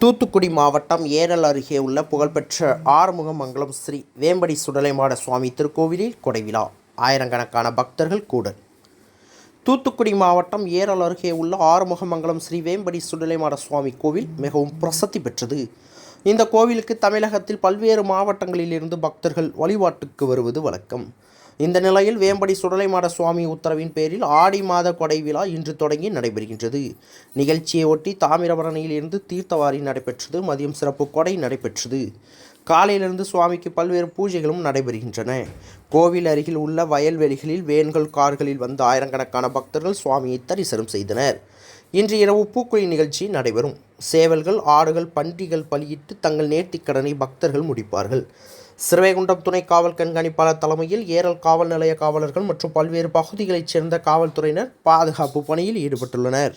தூத்துக்குடி மாவட்டம் ஏரல் அருகே உள்ள புகழ்பெற்ற ஆறுமுகமங்கலம் ஸ்ரீ வேம்படி சுடலைமாட சுவாமி திருக்கோவிலில் கொடைவிழா ஆயிரக்கணக்கான பக்தர்கள் கூடல். தூத்துக்குடி மாவட்டம் ஏரல் அருகே உள்ள ஆறுமுகமங்கலம் ஸ்ரீ வேம்படி சுடலைமாட சுவாமி கோவில் மிகவும் பிரசத்தி பெற்றது. இந்த கோவிலுக்கு தமிழகத்தில் பல்வேறு மாவட்டங்களிலிருந்து பக்தர்கள் வழிபாட்டுக்கு வருவது வழக்கம். இந்த நிலையில் வேம்படி சுடலைமாட சுவாமி உத்தரவின் பேரில் ஆடி மாத கொடை விழா இன்று தொடங்கி நடைபெறுகின்றது. நிகழ்ச்சியை ஒட்டி தாமிரபரணியில் இருந்து தீர்த்தவாரி நடைபெற்றது மதியம் சிறப்பு கொடை நடைபெற்றது. காலையிலிருந்து சுவாமிக்கு பல்வேறு பூஜைகளும் நடைபெறுகின்றன. கோவில் அருகில் உள்ள வயல்வெளிகளில் வேன்கள் கார்களில் வந்து ஆயிரக்கணக்கான பக்தர்கள் சுவாமியை தரிசனம் செய்தனர். இன்று இரவு பூக்குழி நிகழ்ச்சி நடைபெறும். சேவல்கள் ஆடுகள் பன்றிகள் பலியிட்டு தங்கள் நேர்த்திக்கடனை பக்தர்கள் முடிப்பார்கள். சிறுவைகுண்டம் துணை காவல் கண்காணிப்பாளர் தலைமையில் ஏரல் காவல் நிலைய காவலர்கள் மற்றும் பல்வேறு பகுதிகளைச் சேர்ந்த காவல்துறையினர் பாதுகாப்பு பணியில் ஈடுபட்டுள்ளனர்.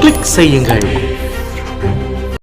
கிளிக் செய்யுங்கள்.